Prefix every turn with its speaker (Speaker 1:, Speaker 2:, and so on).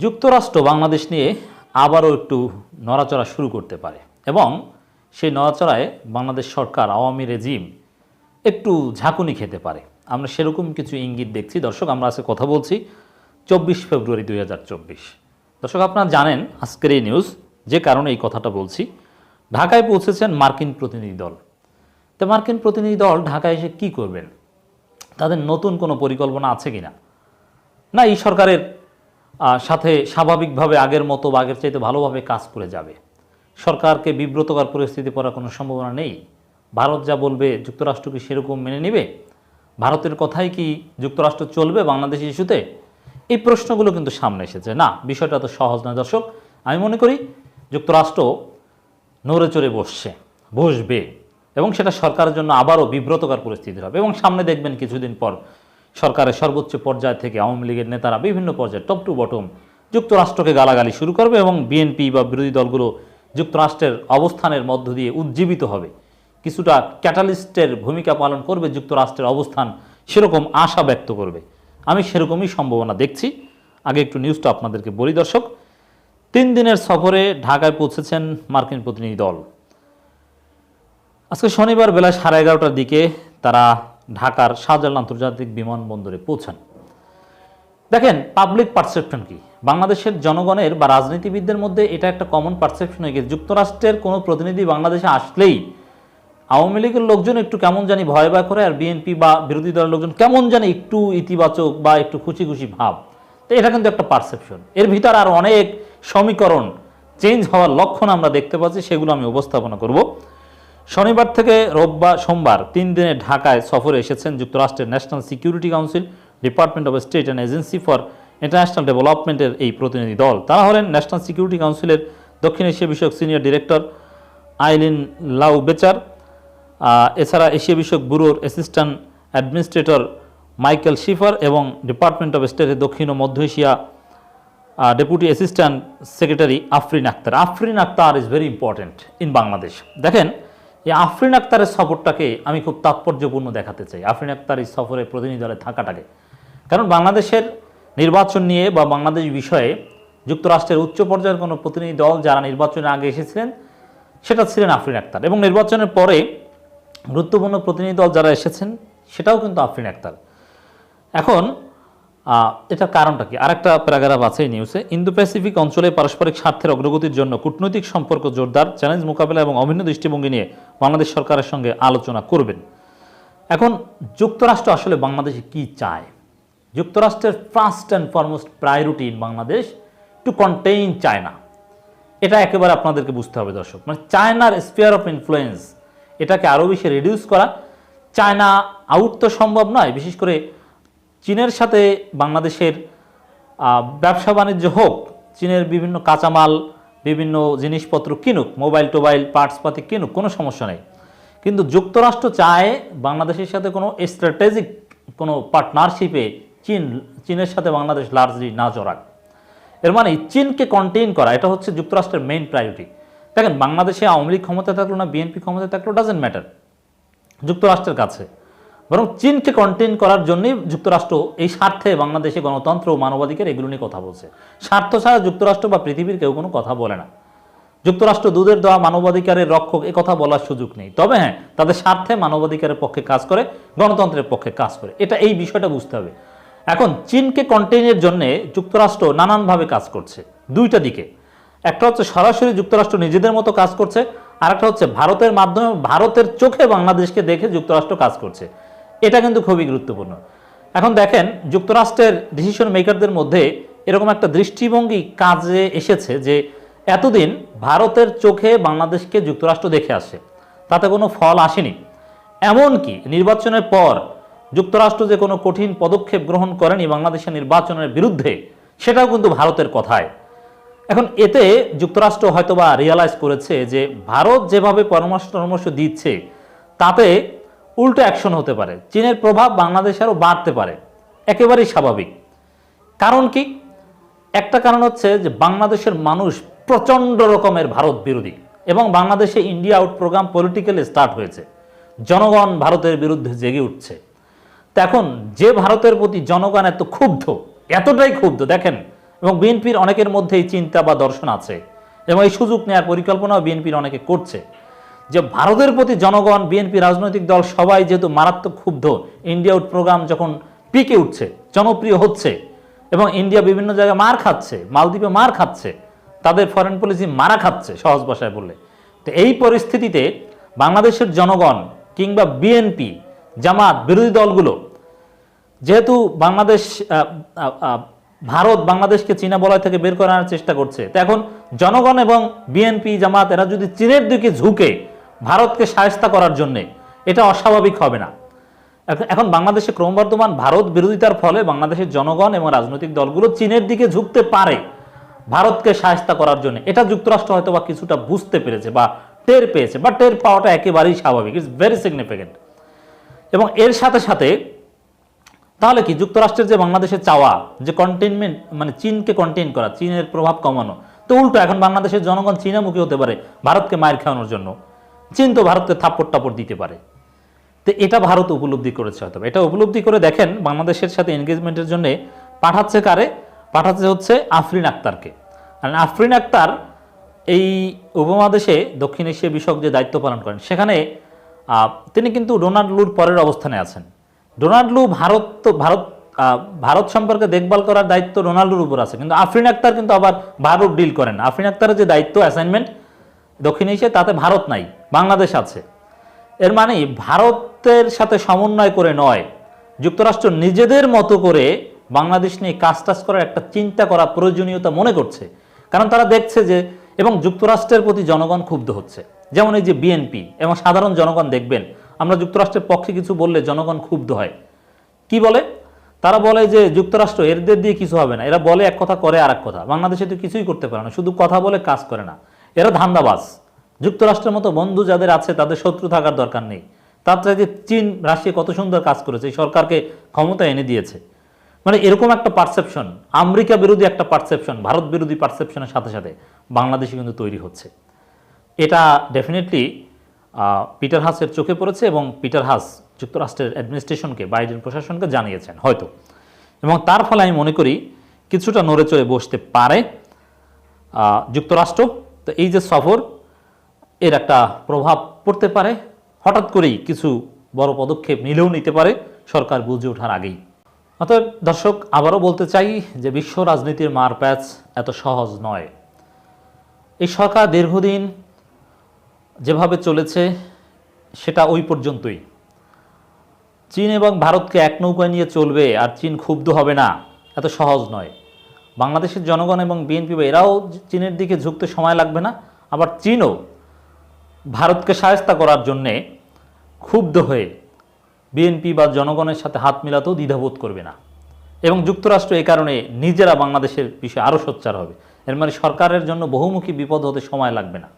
Speaker 1: যুক্তরাষ্ট্র বাংলাদেশ নিয়ে আবারও একটু নড়াচড়া শুরু করতে পারে এবং সেই নড়াচড়ায় বাংলাদেশ সরকার, আওয়ামী রেজিম একটু ঝাঁকুনি খেতে পারে। আমরা সেরকম কিছু ইঙ্গিত দেখছি। দর্শক, আমরা আজকে কথা বলছি চব্বিশ ফেব্রুয়ারি দুই হাজার চব্বিশ। দর্শক, আপনারা জানেন আজকের এই নিউজ, যে কারণে এই কথাটা বলছি। ঢাকায় পৌঁছেছেন মার্কিন প্রতিনিধি দল। তো মার্কিন প্রতিনিধি দল ঢাকায় এসে কি করবেন? তাদের নতুন কোনো পরিকল্পনা আছে কি না না, এই সরকারের সাথে স্বাভাবিকভাবে আগের মতো বা আগের চাইতে ভালোভাবে কাজ করে যাবে। সরকারকে বিব্রতকর পরিস্থিতি পড়ার কোনো সম্ভাবনা নেই। ভারত যা বলবে, যুক্তরাষ্ট্র কি সেরকম মেনে নেবে? ভারতের কথাই কি যুক্তরাষ্ট্র চলবে বাংলাদেশ ইস্যুতে? এই প্রশ্নগুলো কিন্তু সামনে এসেছে। না, বিষয়টা তো সহজ নয় দর্শক। আমি মনে করি যুক্তরাষ্ট্র নড়ে চড়ে বসছে, বসবে এবং সেটা সরকারের জন্য আবারও বিব্রতকর পরিস্থিতি হবে এবং সামনে দেখবেন কিছুদিন পর সরকারের সর্বোচ্চ পর্যায় থেকে আওয়ামী লীগের নেতারা বিভিন্ন পর্যায়ে টপ টু বটম যুক্তরাষ্ট্রকে গালাগালি শুরু করবে এবং বিএনপি বা বিরোধী দলগুলো যুক্তরাষ্ট্রের অবস্থানের মধ্য দিয়ে উজ্জীবিত হবে। কিছুটা ক্যাটালিস্টের ভূমিকা পালন করবে যুক্তরাষ্ট্রের অবস্থান সেরকম আশা ব্যক্ত করবে। আমি সেরকমই সম্ভাবনা দেখছি। আগে একটু নিউজটা আপনাদেরকে বলি, দর্শক। তিন দিনের সফরে ঢাকায় পৌঁছেছেন মার্কিন প্রতিনিধি দল। আজকে শনিবার বেলা সাড়ে এগারোটার দিকে তারা ঢাকার শাহজালাল আন্তর্জাতিক বিমানবন্দরে পৌঁছান। দেখেন পাবলিক পারসেপশন কি? বাংলাদেশের জনগণের বা রাজনীতিবিদদের মধ্যে এটা একটা কমন পারসেপশন হয়ে গেছে। যুক্তরাষ্ট্রের কোনো প্রতিনিধি বাংলাদেশে আসলেই আওয়ামী লীগের লোকজন একটু কেমন জানি ভয় ভয় করে, আর বিএনপি বা বিরোধী দলের লোকজন কেমন জানি একটু ইতিবাচক বা একটু খুশি খুশি ভাব। তো এটা কিন্তু একটা পারসেপশন এর ভিতর আর অনেক সমীকরণ চেঞ্জ হওয়ার লক্ষণ আমরা দেখতে পাচ্ছি, সেগুলো আমি উপস্থাপনা করব। শনিবার থেকে রোববার সোমবার তিন দিনে ঢাকায় সফরে এসেছেন যুক্তরাষ্ট্রের National Security Council, Department of State and Agency for International ডেভেলপমেন্টের এই প্রতিনিধি দল। তারা হলেন ন্যাশনাল সিকিউরিটি কাউন্সিলের দক্ষিণ এশিয়া বিষয়ক সিনিয়র ডিরেক্টর আইলিন লাউ বেচার এছাড়া এশিয়া বিষয়ক ব্যুরোর অ্যাসিস্ট্যান্ট অ্যাডমিনিস্ট্রেটর মাইকেল শিফার এবং ডিপার্টমেন্ট অফ স্টেটের দক্ষিণ ও মধ্য Asia deputy assistant secretary Afrin Akhtar Afrin Akhtar is very important in Bangladesh দেখেন এই আফরিন আক্তারের সফরটাকে আমি খুব তাৎপর্যপূর্ণ দেখাতে চাই। আফরিন আক্তার এই সফরে প্রতিনিধি দলে থাকাটাকে। কারণ বাংলাদেশের নির্বাচন নিয়ে বা বাংলাদেশ বিষয়ে যুক্তরাষ্ট্রের উচ্চ পর্যায়ের কোনো প্রতিনিধি দল যারা নির্বাচনে আগে এসেছিলেন, সেটা ছিলেন আফরিন আক্তার। এবং নির্বাচনের পরে গুরুত্বপূর্ণ প্রতিনিধি দল যারা এসেছেন, সেটাও কিন্তু আফরিন আক্তার। এখন এটার কারণটা কি? আরেকটা প্যারাগ্রাফ আছে এই নিউজে ইন্দো প্যাসিফিক অঞ্চলে পারস্পরিক স্বার্থের অগ্রগতির জন্য কূটনৈতিক সম্পর্ক জোরদার চ্যালেঞ্জ মোকাবেলা এবং অভিন্ন দৃষ্টিভঙ্গি নিয়ে বাংলাদেশ সরকারের সঙ্গে আলোচনা করবেন। এখন, যুক্তরাষ্ট্র আসলে বাংলাদেশে কি চায়? যুক্তরাষ্ট্রের first and foremost priority in Bangladesh to contain China এটা একেবারে আপনাদেরকে বুঝতে হবে, দর্শক। মানে চায়নার স্পিয়ার অফ ইনফ্লুয়েন্স এটাকে আরও বেশি রিডিউস করা। চায়না আউট তো সম্ভব নয়, বিশেষ করে চীনের সাথে বাংলাদেশের ব্যবসা বাণিজ্য হোক, চীনের বিভিন্ন কাঁচামাল, বিভিন্ন জিনিসপত্র কিনুক, মোবাইল, টোবাইল পার্টসপাতি কিনুক, কোনো সমস্যা নেই। কিন্তু যুক্তরাষ্ট্র চায় বাংলাদেশের সাথে কোনো স্ট্র্যাটেজিক কোনো পার্টনারশিপে চীন, চীনের সাথে বাংলাদেশ লার্জলি না জড়াক। এর মানে চীনকে কন্টেইন করা, এটা হচ্ছে যুক্তরাষ্ট্রের মেইন প্রায়োরিটি দেখেন, বাংলাদেশে আওয়ামী লীগ ক্ষমতা থাকল না বিএনপি ক্ষমতা থাকল ডাজেন্ট ম্যাটার যুক্তরাষ্ট্রের কাছে। বরং চীনকে কন্টেইন করার জন্যই যুক্তরাষ্ট্র এই স্বার্থে বাংলাদেশে গণতন্ত্র ও মানবাধিকার এগুলো নিয়ে কথা বলছে। স্বার্থ ছাড়া যুক্তরাষ্ট্র বা পৃথিবীর কেউ কোনো কথা বলে না। যুক্তরাষ্ট্র দুধের দেওয়া মানবাধিকারের রক্ষক এ কথা বলার সুযোগ নেই। তবে হ্যাঁ তাদের স্বার্থে মানবাধিকারের পক্ষে কাজ করে, গণতন্ত্রের পক্ষে কাজ করে। এটা এই বিষয়টা বুঝতে হবে। এখন চীনকে কন্টেইনের জন্য যুক্তরাষ্ট্র নানানভাবে কাজ করছে। দুইটা দিকে। একটা হচ্ছে সরাসরি যুক্তরাষ্ট্র নিজেদের মতো কাজ করছে আর একটা হচ্ছে ভারতের মাধ্যমে ভারতের চোখে বাংলাদেশকে দেখে যুক্তরাষ্ট্র কাজ করছে। এটা কিন্তু খুবই গুরুত্বপূর্ণ। এখন দেখেন, যুক্তরাষ্ট্রের ডিসিশন মেকারদের মধ্যে এরকম একটা দৃষ্টিভঙ্গি কাজে এসেছে যে, এতদিন ভারতের চোখে বাংলাদেশকে যুক্তরাষ্ট্র দেখে আসে, তাতে কোনো ফল আসেনি। এমনকি নির্বাচনের পর যুক্তরাষ্ট্র যে কোনো কঠিন পদক্ষেপ গ্রহণ করেনি বাংলাদেশের নির্বাচনের বিরুদ্ধে, সেটাও কিন্তু ভারতের কথায়। এখন এতে যুক্তরাষ্ট্র হয়তোবা রিয়ালাইজ করেছে যে, ভারত যেভাবে পরামর্শ পরামর্শ দিচ্ছে, তাতে উল্টো অ্যাকশন হতে পারে। চীনের প্রভাব বাংলাদেশে আরও বাড়তে পারে। একেবারেই স্বাভাবিক। কারণ কি? একটা কারণ হচ্ছে যে বাংলাদেশের মানুষ প্রচণ্ড রকমের ভারত বিরোধী এবং বাংলাদেশে India out program politically start হয়েছে। জনগণ ভারতের বিরুদ্ধে জেগে উঠছে। এখন যে ভারতের প্রতি জনগণ এত ক্ষুব্ধ, এতটাই ক্ষুব্ধ, দেখেন, এবং বিএনপির অনেকের মধ্যেই চিন্তা বা দর্শন আছে এবং এই সুযোগ নেওয়ার পরিকল্পনাও বিএনপির অনেকে করছে। যে ভারতের প্রতি জনগণ, বিএনপি রাজনৈতিক দল সবাই যেহেতু মারাত্মক ক্ষুব্ধ ইন্ডিয়া আউট প্রোগ্রাম যখন পিকে উঠছে, জনপ্রিয় হচ্ছে এবং ইন্ডিয়া বিভিন্ন জায়গায় মার খাচ্ছে, মালদ্বীপে মার খাচ্ছে, তাদের ফরেন পলিসি মারা খাচ্ছে, সহজ ভাষায় বললে। তো এই পরিস্থিতিতে বাংলাদেশের জনগণ কিংবা বিএনপি জামাত, বিরোধী দলগুলো যেহেতু বাংলাদেশ ভারত বাংলাদেশকে চীনা বলয় থেকে বের করার চেষ্টা করছে, তো এখন জনগণ এবং বিএনপি জামাত, এরা যদি চীনের দিকে ঝুঁকে ভারতকে সায়স্তা করার জন্য। এটা অস্বাভাবিক হবে না। এখন- বাংলাদেশে ক্রমবর্ধমান ভারত বিরোধিতার ফলে বাংলাদেশের জনগণ এবং রাজনৈতিক দলগুলো চীনের দিকে ঝুঁকতে পারে ভারতকে সায়স্তা করার জন্য। এটা যুক্তরাষ্ট্র হয়তো বা কিছুটা বুঝতে পেরেছে বা টের পেয়েছে, বা টের পাওয়াটা একেবারেই স্বাভাবিক। ইটস ভেরি সিগনিফিকেন্ট এবং এর সাথে সাথে, তাহলে কি? যুক্তরাষ্ট্রের যে বাংলাদেশে চাওয়া, যে কন্টেনমেন্ট মানে চীনকে কন্টেন করা, চীনের প্রভাব কমানো, তো উল্টো এখন বাংলাদেশের জনগণ চীনামুখী হতে পারে ভারতকে মায়ের খাওয়ানোর জন্য। চীন তো ভারতকে থাপ্পড় টাপড় দিতে পারে। তো এটা ভারত উপলব্ধি করেছে হয়তো এটা উপলব্ধি করে দেখেন বাংলাদেশের সাথে এনগেজমেন্টের জন্য পাঠাচ্ছে কারে? পাঠাচ্ছে হচ্ছে আফরিন আক্তারকে। আর আফরিন আক্তার এই উপমহাদেশে দক্ষিণ এশিয়া বিষয়ক যে দায়িত্ব পালন করেন, সেখানে তিনি কিন্তু ডোনাল্ড লুর পরের অবস্থানে আছেন। ডোনাল্ড লু ভারত তো ভারত ভারত সম্পর্কে দেখভাল করার দায়িত্ব ডোনাল্ডুর উপর আছে। কিন্তু আফরিন আক্তার কিন্তু আবার ভারত ডিল করেন। আফরিন আক্তারের যে দায়িত্ব অ্যাসাইনমেন্ট দক্ষিণ এশিয়ায় তাতে ভারত নাই, বাংলাদেশ আছে। এর মানে ভারতের সাথে সমন্বয় করে নয়, যুক্তরাষ্ট্র নিজেদের মতো করে বাংলাদেশ নিয়ে কাজ টাজ করার একটা চিন্তা করা প্রয়োজনীয়তা মনে করছে। কারণ তারা দেখছে যে, এবং যুক্তরাষ্ট্রের প্রতি জনগণ ক্ষুব্ধ হচ্ছে। যেমন এই যে বিএনপি, এবং সাধারণ জনগণ দেখবেন, আমরা যুক্তরাষ্ট্রের পক্ষে কিছু বললে জনগণ ক্ষুব্ধ হয়। কি বলে? তারা বলে যে, যুক্তরাষ্ট্র এদের দিয়ে কিছু হবে না। এরা বলে এক কথা, করে আর এক কথা। বাংলাদেশে তো কিছুই করতে পারে না, শুধু কথা বলে কাজ করে না। এরা ধান্দাবাজ। যুক্তরাষ্ট্রের মতো বন্ধু যাদের আছে, তাদের শত্রু থাকার দরকার নেই। তার চাইতে চীন, রাশিয়া কত সুন্দর কাজ করেছে, এই সরকারকে ক্ষমতা এনে দিয়েছে। মানে এরকম একটা পারসেপশন আমেরিকা বিরোধী একটা পারসেপশন ভারত বিরোধী পারসেপশনের সাথে সাথে বাংলাদেশে কিন্তু তৈরি হচ্ছে। এটা ডেফিনেটলি পিটার হাসের চোখে পড়েছে এবং পিটার হাস যুক্তরাষ্ট্রের অ্যাডমিনিস্ট্রেশনকে বাইডেন প্রশাসনকে জানিয়েছেন, হয়তো। এবং তার ফলে আমি মনে করি, কিছুটা নড়ে চড়ে বসতে পারে যুক্তরাষ্ট্র। তো এই যে সফর, এর একটা প্রভাব পড়তে পারে। হঠাৎ করেই কিছু বড় পদক্ষেপ নিলেও নিতে পারে, সরকার বুঝে ওঠার আগেই। অতএব দর্শক, আবারও বলতে চাই যে বিশ্ব রাজনীতির মার প্যাচ এত সহজ নয়। এই সরকার দীর্ঘদিন যেভাবে চলেছে, সেটা ওই পর্যন্তই। চীন এবং ভারতকে এক নৌকায় নিয়ে চলবে আর চীন ক্ষুব্ধ হবে না, এত সহজ নয়। বাংলাদেশের জনগণ এবং বিএনপি বা এরাও চীনের দিকে ঝুঁকতে সময় লাগবে না। আবার চীনও ভারতকে সায়স্তা করার জন্যে ক্ষুব্ধ হয়ে বিএনপি বা জনগণের সাথে হাত মিলাতেও দ্বিধাবোধ করবে না। এবং যুক্তরাষ্ট্র এ কারণে নিজেরা বাংলাদেশের বিষয়ে আরও সোচ্চার হবে। এর মানে সরকারের জন্য বহুমুখী বিপদ হতে সময় লাগবে না।